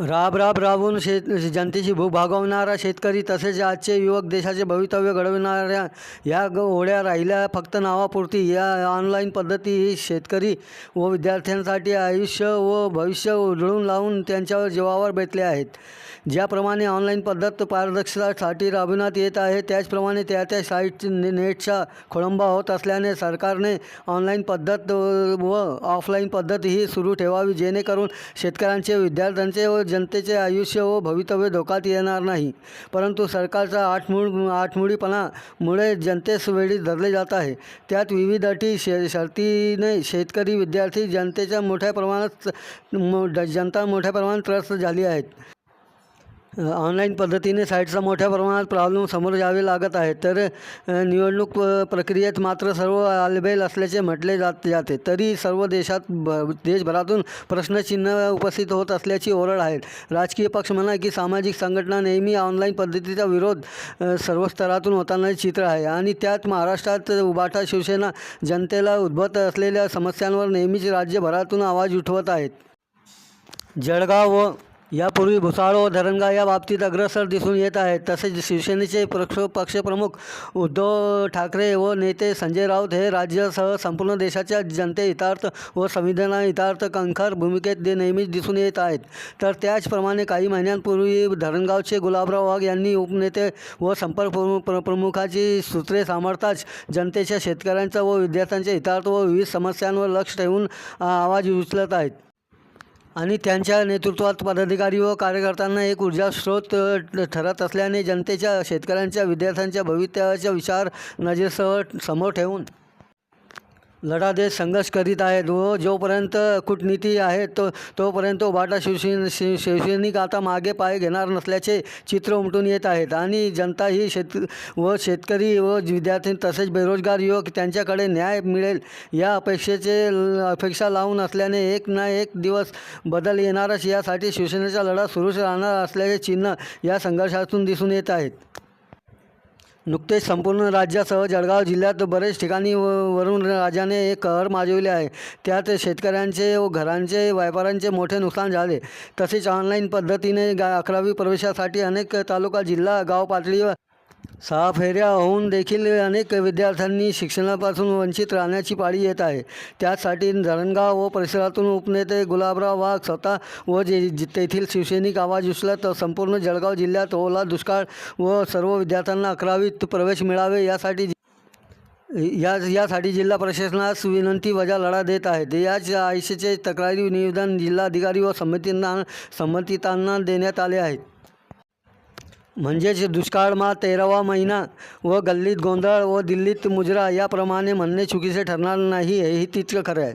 राब राब राबून शेत जनतेची भूक भागवणारा शेतकरी तसेच आजचे युवक देशाचे भवितव्य घडविणाऱ्या या ओढ्या राहिल्या. फक्त नावापुरती या ऑनलाईन पद्धती ही शेतकरी व विद्यार्थ्यांसाठी आयुष्य व भविष्य उधळून लावून त्यांच्यावर जीवावर बेतले आहेत. ज्याप्रमाणे ऑनलाईन पद्धत पारदर्शकतासाठी राबविण्यात येत आहे त्याचप्रमाणे त्या त्या साईट नेटचा खोळंबा होत असल्याने सरकारने ऑनलाईन पद्धत व ऑफलाईन पद्धत ही सुरू ठेवावी जेणेकरून शेतकऱ्यांचे विद्यार्थ्यांचे व जनतेचे आयुष्य व भवितव्य धोक्यात येणार नाही. परंतु सरकारचा आठमूळ आठमुळीपणामुळे जनतेस वेळी धरले जात आहे. त्यात विविध अटी शे शर्तीने शेतकरी विद्यार्थी जनतेच्या मोठ्या प्रमाणात मो- जनता मोठ्या प्रमाणात त्रस्त झाली आहेत. ऑनलाईन पद्धतीने साईटचा मोठ्या प्रमाणात प्रॉब्लेम समोर जावे लागत आहे तर निवडणूक प्रक्रियेत मात्र सर्व आलबेल असल्याचे म्हटले जात जाते. तरी सर्व देशात ब देशभरातून प्रश्नचिन्ह उपस्थित होत असल्याची ओरड आहे. राजकीय पक्ष म्हणा की सामाजिक संघटना नेहमी ऑनलाईन पद्धतीचा विरोध सर्व स्तरातून होताना चित्र आहे. आणि त्यात महाराष्ट्रात उबाटा शिवसेना जनतेला उद्भवत असलेल्या समस्यांवर नेहमीच राज्यभरातून आवाज उठवत आहेत. जळगाव व यापूर्वी भुसाळ व धरणगाव या बाबतीत अग्रसर दिसून येत आहेत तसेच शिवसेनेचे पक्ष पक्षप्रमुख उद्धव ठाकरे व नेते संजय राऊत हे राज्यासह संपूर्ण देशाच्या जनते हितार्थ व संविधाना हितार्थ कंखर भूमिकेत ते नेहमीच दिसून येत आहेत. तर त्याचप्रमाणे काही महिन्यांपूर्वी धरणगावचे गुलाबराव वाघ यांनी उपनेते व संपर्क प्र प्रमुखाची सूत्रे सांभाळताच जनतेच्या शेतकऱ्यांचा व विद्यार्थ्यांच्या हितार्थ व विविध समस्यांवर लक्ष ठेवून आवाज उचलत आहेत. आणि त्यांच्या नेतृत्वात पदाधिकारी व कार्यकर्त्यांना एक ऊर्जा स्रोत ठरत असल्याने जनतेच्या शेतकऱ्यांच्या विद्यार्थ्यांच्या भवितव्याचा विचार नजरेसह समोर ठेवून लढा देत संघर्ष करीत आहेत. व जोपर्यंत कूटनीती आहे तो तोपर्यंत बाटा शिवसेन शिव शिवसैनिक आता मागे पाय घेणार नसल्याचे चित्र उमटून येत आहेत. आणि जनता ही शेत व शेतकरी व विद्यार्थी तसेच बेरोजगार युवक त्यांच्याकडे न्याय मिळेल या अपेक्षेचे अपेक्षा लावून असल्याने एक ना एक दिवस बदल येणारच. यासाठी शिवसेनेचा लढा सुरूच राहणार असल्याचे चिन्ह या संघर्षातून दिसून येत आहेत. नुकतेच संपूर्ण राज्यासह जळगाव जिल्ह्यात बरेच ठिकाणी व वरून राजाने एक कहर माजविले आहे. त्यात शेतकऱ्यांचे व घरांचे व्यापाऱ्यांचे मोठे नुकसान झाले. तसेच ऑनलाईन पद्धतीने गा अकरावी प्रवेशासाठी अनेक तालुका जिल्हा गाव पातळीवर सहा फेऱ्या होऊन देखील अनेक विद्यार्थ्यांनी शिक्षणापासून वंचित राहण्याची पाळी येत आहे. त्यासाठी धरणगाव व परिसरातून उपनेते गुलाबराव वाघ स्वतः व जे तेथील शिवसैनिक आवाज उचलत संपूर्ण जळगाव जिल्ह्यात ओला दुष्काळ व सर्व विद्यार्थ्यांना अकरावीत प्रवेश मिळावे यासाठी या यासाठी जिल्हा प्रशासनास विनंती वजा लढा देत आहेत. याच आयुष्याचे तक्रारी निवेदन जिल्हाधिकारी व संमतींना संबंधितांना देण्यात आले आहेत. म्हणजेच दुष्काळमा तेरावा महिना व गल्लीत गोंधळ व दिल्लीत मुजरा याप्रमाणे म्हणणे चुकीचे ठरणार नाही हेही तितकं खरं आहे.